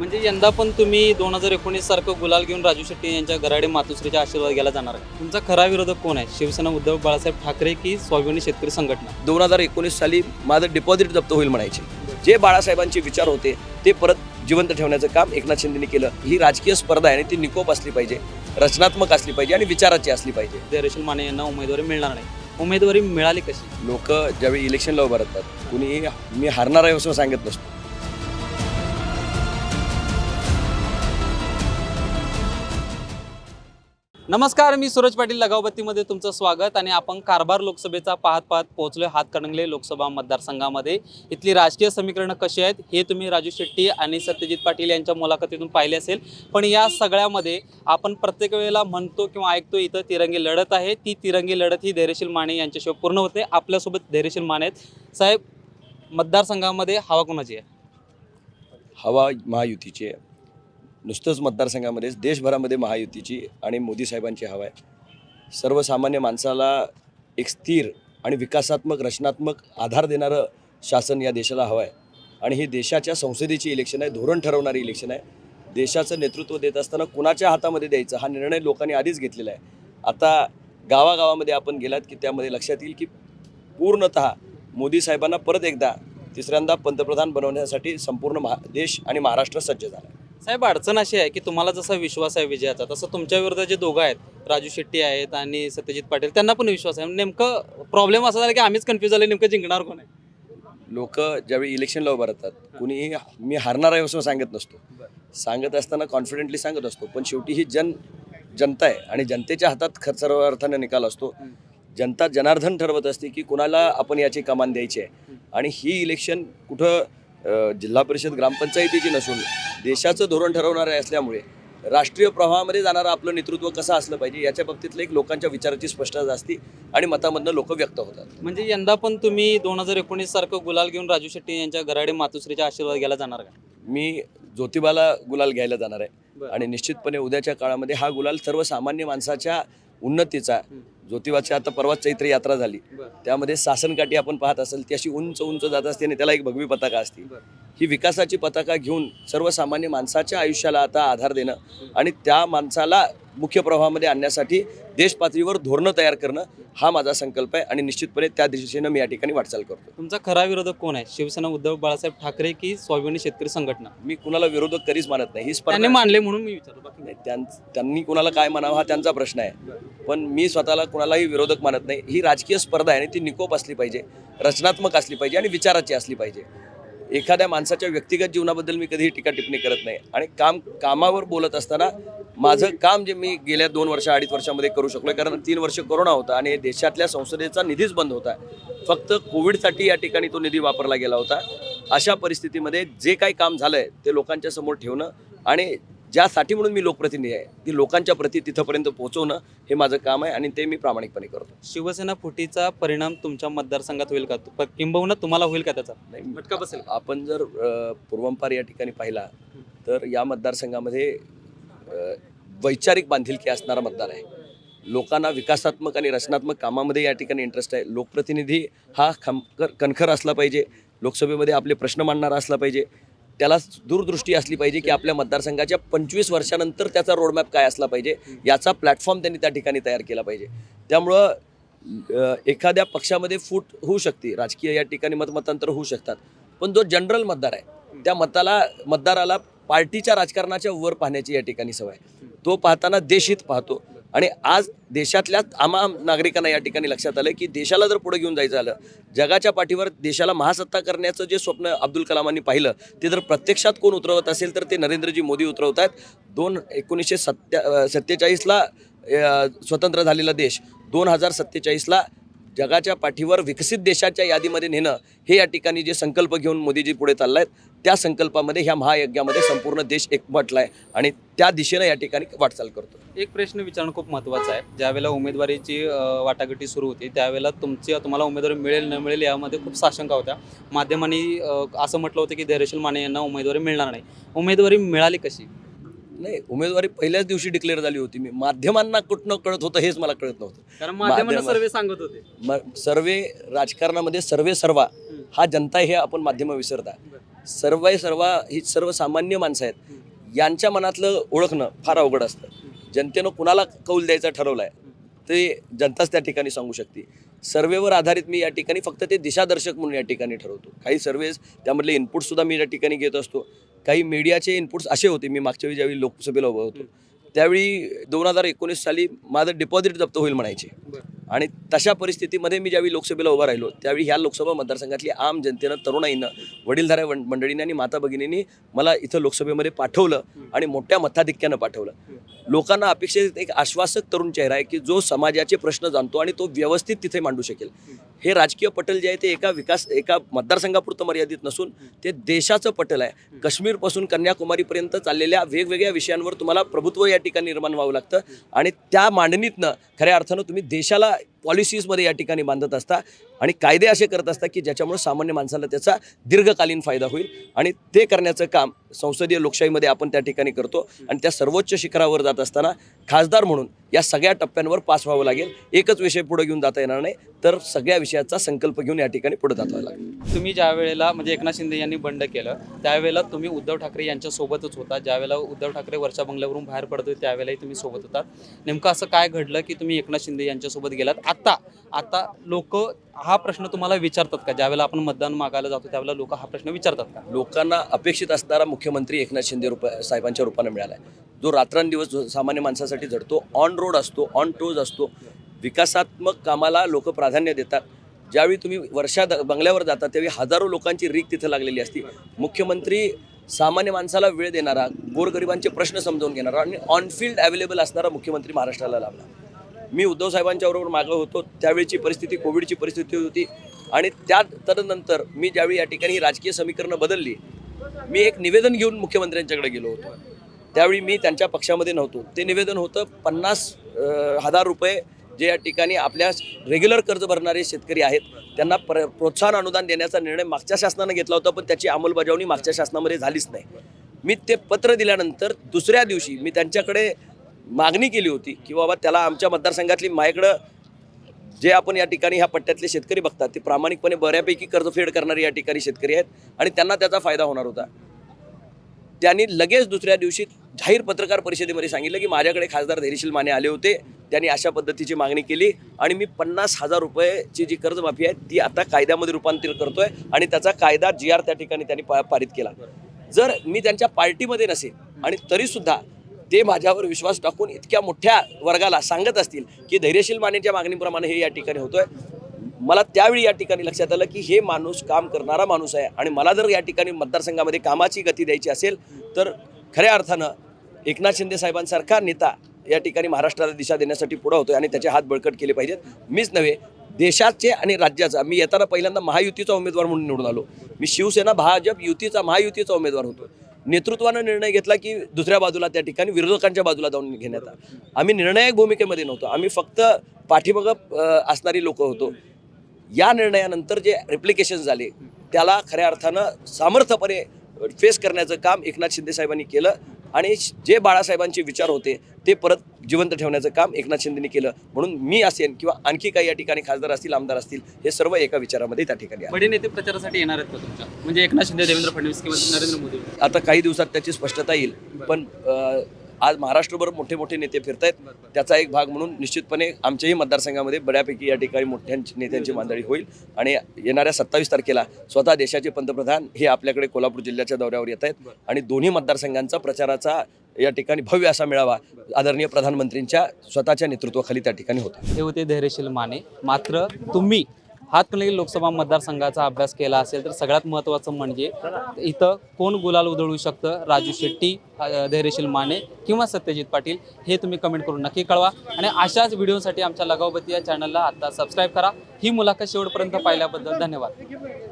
म्हणजे यंदा पण तुम्ही दोन हजार एकोणीस सारखं गुलाल घेऊन राजू शेट्टी यांच्या घराडे मातोश्रीचा आशीर्वाद घ्यायला जाणार आहे. तुमचा खरा विरोधक कोण आहे? शिवसेना उद्धव बाळासाहेब ठाकरे की स्वाभिमानी शेतकरी संघटना? दोन हजार एकोणीस साली माझं डिपॉझिट जप्त होईल म्हणायचे. जे बाळासाहेबांचे विचार होते ते परत जिवंत ठेवण्याचं काम एकनाथ शिंदेने केलं. ही राजकीय स्पर्धा आहे आणि ती निकोप असली पाहिजे रचनात्मक असली पाहिजे आणि विचाराची असली पाहिजे. धैर्यशील माने यांना उमेदवारी मिळणार नाही. उमेदवारी मिळाली कशी? लोक ज्यावेळी इलेक्शनला उभं राहतात कुणी मी हारणार आहे असं सांगत नसतो. नमस्कार मी सूरज पाटील लगावबत्तीमध्ये तुमचं स्वागत आणि आपण कारभार लोकसभेचा पाहत पाहत पोहोचलोय हातकणंगले लोकसभा मतदारसंघामध्ये. इथली राजकीय समीकरणं कशी आहेत हे तुम्ही राजू शेट्टी आणि सत्यजित पाटील यांच्या मुलाखतीतून पाहिले असेल. पण या सगळ्यामध्ये आपण प्रत्येक वेळेला म्हणतो किंवा ऐकतो इथं तिरंगी लढत आहे. ती तिरंगी लढत ही धैर्यशील माने यांच्याशिवाय पूर्ण होते आपल्यासोबत धैर्यशील माने आहेत. साहेब मतदारसंघामध्ये हवा कोणाची आहे? हवा महायुतीची आहे. नुसतंच मतदारसंघामध्येच देशभरामध्ये महायुतीची आणि मोदी साहेबांची हवा आहे. सर्वसामान्य माणसाला एक स्थिर आणि विकासात्मक रचनात्मक आधार देणारं शासन या देशाला हवं आहे. आणि ही देशाच्या संसदेची इलेक्शन आहे धोरण ठरवणारी इलेक्शन आहे. देशाचं नेतृत्व देत असताना कुणाच्या हातामध्ये द्यायचं हा निर्णय लोकांनी आधीच घेतलेला आहे. आता गावागावामध्ये आपण गेलात की त्यामध्ये लक्षात येईल की पूर्णत मोदी साहेबांना परत एकदा तिसऱ्यांदा पंतप्रधान बनवण्यासाठी संपूर्ण महा देश आणि महाराष्ट्र सज्ज झाला आहे. साहेब अडचण अशी आहे की तुम्हाला जसा विश्वास आहे विजयाचा तसं तुमच्या विरुद्ध जे दोघं आहेत राजू शेट्टी आहेत आणि सत्यजित पाटील त्यांना पण विश्वास आहे. नेमकं प्रॉब्लेम असा झाला की आम्हीच कन्फ्यूज झाले नेमकं जिंकणार कोण आहे? लोक ज्यावेळी इलेक्शनला उभं राहतात कुणी मी हारणार आहे असं सांगत नसतो. सांगत असताना कॉन्फिडेंटली सांगत असतो पण शेवटी ही जन जनता आहे आणि जनतेच्या हातात खर्च सर्व अर्थाने निकाल असतो. जनता जनार्दन ठरवत असते की कुणाला आपण याची कमान द्यायची आहे. आणि ही इलेक्शन कुठं जिल्हा परिषद ग्रामपंचायतीची नसून देशाचं धोरण ठरवणारे असल्यामुळे राष्ट्रीय प्रवाहामध्ये जाणारं आपलं नेतृत्व कसं असलं पाहिजे याच्या बाबतीतलं एक लोकांच्या विचाराची स्पष्टता असते आणि मतामधनं लोक व्यक्त होतात. म्हणजे यंदा पण तुम्ही दोन हजार एकोणीस सारखं गुलाल घेऊन राजू शेट्टी यांच्या घराडे मातोश्रीचा आशीर्वाद घ्यायला जाणार का? मी ज्योतिबाला गुलाल घ्यायला जाणार आहे. आणि निश्चितपणे उद्याच्या काळामध्ये हा गुलाल सर्वसामान्य माणसाच्या उन्नतीचा. ज्योतिबाची आता परवा चैत्र यात्रा झाली. त्यामध्ये सासनकाठी आपण पाहत असेल ती अशी उंच उंच जात असते आणि त्याला एक भगवी पताका असते. ही विकासाची पताका घेऊन सर्वसामान्य माणसाच्या आयुष्याला आता आधार देणं आणि त्या माणसाला मुख्य प्रवाहामध्ये आणण्यासाठी देश पातळीवर धोरणं तयार करणं हा माझा संकल्प आहे आणि निश्चितपणे त्या दिशेनं मी या ठिकाणी वाटचाल करतो तुमचा खरा विरोधक कोण आहे? शिवसेना उद्धव बाळासाहेब ठाकरे की स्वाभिमानी शेतकरी संघटना? मी कुणाला विरोधक कधीच मानत नाही. ही स्पर्धा मानले म्हणून मी विचारतो. त्यांनी कुणाला काय म्हणावं हा त्यांचा प्रश्न आहे. पण मी स्वतःला कुणालाही विरोधक मानत नाही. ही राजकीय स्पर्धा आहे आणि ती निकोप असली पाहिजे रचनात्मक असली पाहिजे आणि विचाराची असली पाहिजे. एखाद्या माणसाच्या व्यक्तिगत जीवनाबद्दल मी कधीही टीका टिप्पणी करत नाही. आणि काम कामावर बोलत असताना माझं काम जे मी गेल्या दोन वर्ष अडीच वर्षामध्ये करू शकलो कारण तीन वर्ष कोरोना होता आणि देशातल्या संसदेचा निधीच बंद होता. फक्त कोविडसाठी या ठिकाणी तो निधी वापरला गेला होता. अशा परिस्थितीमध्ये जे काही काम झालं आहे ते लोकांच्या समोर ठेवणं आणि ज्यासाठी म्हणून मी लोकप्रतिनिधी आहे ती लोकांच्या प्रती तिथंपर्यंत पोहोचवणं हे माझं काम आहे आणि ते मी प्रामाणिकपणे करतो. शिवसेना फुटीचा परिणाम तुमच्या मतदारसंघात होईल का? किंबहुना तुम्हाला होईल का त्याचा? नाही फटका बसेल. आपण जर पूर्वंपार या ठिकाणी पाहिला तर या मतदारसंघामध्ये वैचारिक बांधिलकी असणारा मतदार आहे. लोकांना विकासात्मक आणि रचनात्मक कामामध्ये या ठिकाणी इंटरेस्ट आहे. लोकप्रतिनिधी हा खमकर कणखर असला पाहिजे. लोकसभेमध्ये आपले प्रश्न मांडणारा असला पाहिजे. त्याला दूरदृष्टी असली पाहिजे की आपल्या मतदारसंघाच्या पंचवीस वर्षानंतर त्याचा रोडमॅप काय असला पाहिजे याचा प्लॅटफॉर्म त्यांनी त्या ठिकाणी तयार केला पाहिजे. त्यामुळं एखाद्या पक्षामध्ये फूट होऊ शकते राजकीय या ठिकाणी मतमतांतर होऊ शकतात. पण जो जनरल मतदार आहे त्या मताला मतदाराला पार्टीच्या राजकारणाच्या वर पाहण्याची या ठिकाणी सवय आहे. तो पाहताना देशहित पाहतो. आणि आज देशातल्या आम्हा नागरिकांना या ठिकाणी लक्षात आलं की देशाला जर पुढे घेऊन जायचं झालं जगाच्या पाठीवर देशाला महासत्ता करण्याचं जे स्वप्न अब्दुल कलामांनी पाहिलं ते जर प्रत्यक्षात कोण उतरवत असेल तर ते नरेंद्रजी मोदी उतरवत आहेत दोन एकोणीसशे सत्या सत्तेचाळीसला स्वतंत्र झालेला देश दोन हजार सत्तेचाळीसला जगाच्या पाठीवर विकसित देशाच्या यादीमध्ये नेणं हे या ठिकाणी जे संकल्प घेऊन मोदीजी पुढे चाललायत त्या संकल्पामध्ये ह्या महायज्ञामध्ये संपूर्ण देश एकवटला आहे आणि त्या दिशेनं या ठिकाणी वाटचाल करतो. एक प्रश्न विचारणं खूप महत्त्वाचं आहे. ज्यावेळेला उमेदवारीची वाटाघाटी सुरू होती त्यावेळेला तुमची तुम्हाला उमेदवारी मिळेल न मिळेल यामध्ये खूप साशंका होत्या. माध्यमांनी असं म्हटलं होतं की धैर्यशील माने यांना उमेदवारी मिळणार नाही. उमेदवारी मिळाली कशी? नाही उमेदवारी पहिल्याच दिवशी डिक्लेअर झाली होती मी. माध्यमांना कुठनं कळत होतं हेच मला कळत नव्हतं. कारण माध्यमांना माध्यम- सर्वे सांगत होते. सर्वे राजकारणामध्ये सर्वे सर्वा हा जनता हे आपण माध्यम विसरता. सर्व सर्व ही सर्वसामान्य माणसं आहेत. यांच्या मनातलं ओळखणं फार अवघड असतं. जनतेनं कुणाला कौल द्यायचा ठरवलं आहे ते जनताच त्या ठिकाणी सांगू शकते. सर्वेवर आधारित मी या ठिकाणी फक्त ते दिशादर्शक म्हणून या ठिकाणी ठरवतो. काही सर्वेज त्यामधले इनपुटसुद्धा मी या ठिकाणी घेत असतो. काही मीडियाचे इनपुट्स असे होते. मी मागच्या वेळी ज्यावेळी लोकसभेला उभं होतो त्यावेळी दोन हजार एकोणीस साली माझं डिपॉझिट जप्त होईल म्हणायचे. आणि तशा परिस्थितीमध्ये मी ज्यावेळी लोकसभेला उभा राहिलो त्यावेळी ह्या लोकसभा मतदारसंघातली आम जनतेनं तरुणाईनं वडीलधाऱ्या मंडळींनी आणि माता भगिनींनी मला इथं लोकसभेमध्ये पाठवलं आणि मोठ्या मताधिक्यानं पाठवलं. लोकांना अपेक्षित एक आश्वासक तरुण चेहरा आहे की जो समाजाचे प्रश्न जाणतो आणि तो व्यवस्थित तिथे मांडू शकेल. हे राजकीय पटल जे आहे ते एका विकास एका मतदारसंघापुरतं मर्यादित नसून ते देशाचं पटल आहे. काश्मीरपासून कन्याकुमारीपर्यंत चाललेल्या वेगवेगळ्या विषयांवर तुम्हाला प्रभुत्व या ठिकाणी निर्माण व्हावं लागतं. आणि त्या मांडणीतनं खऱ्या अर्थानं तुम्ही देशाला पॉलिसीजमध्ये या ठिकाणी बांधत असता आणि कायदे असे करत असता की ज्याच्यामुळे सामान्य माणसाला त्याचा दीर्घकालीन फायदा होईल आणि ते करण्याचं काम संसदीय लोकशाहीमध्ये आपण त्या ठिकाणी करतो. आणि त्या सर्वोच्च शिखरावर जात असताना खासदार म्हणून या सगळ्या टप्प्यांवर पास व्हावं लागेल. एकच विषय पुढे घेऊन जाता येणार नाही. तर सगळ्या विषयाचा संकल्प घेऊन या ठिकाणी पुढे जाता लागेल. तुम्ही ज्या वेळेला म्हणजे एकनाथ शिंदे यांनी बंड केलं त्यावेळेला तुम्ही उद्धव ठाकरे यांच्या सोबतच होता. ज्यावेळेला उद्धव ठाकरे वरच्या बंगल्यावरून बाहेर पडत होते त्यावेळेलाही तुम्ही सोबत होता. नेमकं असं काय घडलं की तुम्ही एकनाथ शिंदे यांच्यासोबत गेलात? आता आता लोक हा प्रश्न तुम्हाला विचारतात का? ज्यावेळेला आपण मतदान मागायला जातो त्यावेळेला लोक हा प्रश्न विचारतात का? लोकांना अपेक्षित असणारा मुख्यमंत्री एकनाथ शिंदे रूप साहेबांच्या रूपानं मिळाला आहे जो रात्रंदिवस जो सामान्य माणसासाठी झडतो ऑन रोड असतो ऑन टोज असतो विकासात्मक कामाला लोक प्राधान्य देतात. ज्यावेळी तुम्ही वर्षा द- बंगल्यावर जाता त्यावेळी हजारो लोकांची रीक तिथं लागलेली असती. मुख्यमंत्री सामान्य माणसाला वेळ देणारा गोरगरिबांचे प्रश्न समजावून घेणारा आणि ऑनफिल्ड अवेलेबल असणारा मुख्यमंत्री महाराष्ट्राला लाभला. मी उद्धव साहेबांच्या बरोबर मागं होतो. त्यावेळीची परिस्थिती कोविडची परिस्थिती होती. आणि त्या तदनंतर मी ज्यावेळी या ठिकाणी ही राजकीय समीकरणं बदलली मी एक निवेदन घेऊन मुख्यमंत्र्यांच्याकडे गेलो होतो. त्यावेळी मी त्यांच्या पक्षामध्ये नव्हतो. ते निवेदन होतं पन्नास हजार रुपये जे या ठिकाणी आपल्या रेग्युलर कर्ज भरणारे शेतकरी आहेत त्यांना प्र प्रोत्साहन अनुदान देण्याचा निर्णय मागच्या शासनानं घेतला होता पण त्याची अंमलबजावणी मागच्या शासनामध्ये झालीच नाही. मी ते पत्र दिल्यानंतर दुसऱ्या दिवशी मी त्यांच्याकडे मागणी केली होती की बाबा त्याला आमच्या मतदारसंघातली माझ्याकडं जे आपण या ठिकाणी ह्या पट्ट्यातले शेतकरी बघतात ते प्रामाणिकपणे बऱ्यापैकी कर्जफेड करणारे या ठिकाणी शेतकरी आहेत आणि त्यांना त्याचा फायदा होणार होता. त्यांनी लगेच दुसऱ्या दिवशी जाहीर पत्रकार परिषदेमध्ये सांगितलं की माझ्याकडे खासदार धैर्यशील माने आले होते त्यांनी अशा पद्धतीची मागणी केली आणि मी पन्नास हजार रुपयेची जी कर्जमाफी आहे ती आता कायद्यामध्ये रूपांतरित करतोय आणि त्याचा कायदा जी आर त्या ठिकाणी त्यांनी पा पारित केला. जर मी त्यांच्या पार्टीमध्ये नसेल आणि तरीसुद्धा ते माझ्यावर विश्वास टाकून इतक्या मोठ्या वर्गाला सांगत असतील की धैर्यशील मानेच्या मागणीप्रमाणे हे या ठिकाणी होतोय मला त्यावेळी या ठिकाणी लक्षात आलं की हे माणूस काम करणारा माणूस आहे आणि मला जर या ठिकाणी मतदारसंघामध्ये कामाची गती द्यायची असेल तर खऱ्या अर्थानं एकनाथ शिंदे साहेबांसारखा नेता या ठिकाणी महाराष्ट्राला दिशा देण्यासाठी पुढं होतोय आणि त्याचे हात बळकट केले पाहिजेत. मीच नव्हे देशाचे आणि राज्याचा. मी येताना पहिल्यांदा महायुतीचा उमेदवार म्हणून निवडून आलो. मी शिवसेना भाजप युतीचा महायुतीचा उमेदवार होतो. नेतृत्वानं निर्णय घेतला की दुसऱ्या बाजूला त्या ठिकाणी विरोधकांच्या बाजूला जाऊन घेण्यात आला. आम्ही निर्णायक भूमिकेमध्ये नव्हतो. आम्ही फक्त पाठीमागं असणारी लोक होतो. या निर्णयानंतर जे रिप्लिकेशन झाले त्याला खऱ्या अर्थानं सामर्थ्यपणे फेस करण्याचं काम एकनाथ शिंदे साहेबांनी केलं. आणि जे बाळासाहेबांचे विचार होते ते परत जिवंत ठेवण्याचं काम एकनाथ शिंदेनी केलं. म्हणून मी असेन किंवा आणखी काही या ठिकाणी खासदार असतील आमदार असतील हे सर्व एका विचारामध्ये त्या ठिकाणी बडे नेते प्रचारासाठी येणार आहेत का तुमच्या? म्हणजे एकनाथ शिंदे देवेंद्र फडणवीस किंवा नरेंद्र मोदी? आता काही दिवसात त्याची स्पष्टता येईल. पण आज महाराष्ट्रभर मोठे मोठे नेते फिरत आहेत त्याचा एक भाग म्हणून निश्चितपणे आमच्याही मतदारसंघामध्ये बऱ्यापैकी या ठिकाणी मोठ्या नेत्यांची मांदळी होईल. आणि येणाऱ्या सत्तावीस तारखेला स्वतः देशाचे पंतप्रधान हे आपल्याकडे कोल्हापूर जिल्ह्याच्या दौऱ्यावर येत आहेत. आणि दोन्ही मतदारसंघांचा प्रचाराचा या ठिकाणी भव्य असा मेळावा आदरणीय प्रधानमंत्रींच्या स्वतःच्या नेतृत्वाखाली त्या ठिकाणी होता. हे होते धैर्यशील माने. मात्र तुम्ही हातकणंगले लोकसभा मतदारसंघाचा अभ्यास केला असेल तर सगळ्यात महत्त्वाचं म्हणजे इथं कोण गुलाल उधळू शकतं? राजू शेट्टी धैर्यशील माने किंवा सत्यजित पाटील हे तुम्ही कमेंट करून नक्की कळवा. आणि अशाच व्हिडिओसाठी आमच्या लगावबती या चॅनलला आता सबस्क्राईब करा. ही मुलाखत शेवटपर्यंत पाहिल्याबद्दल धन्यवाद.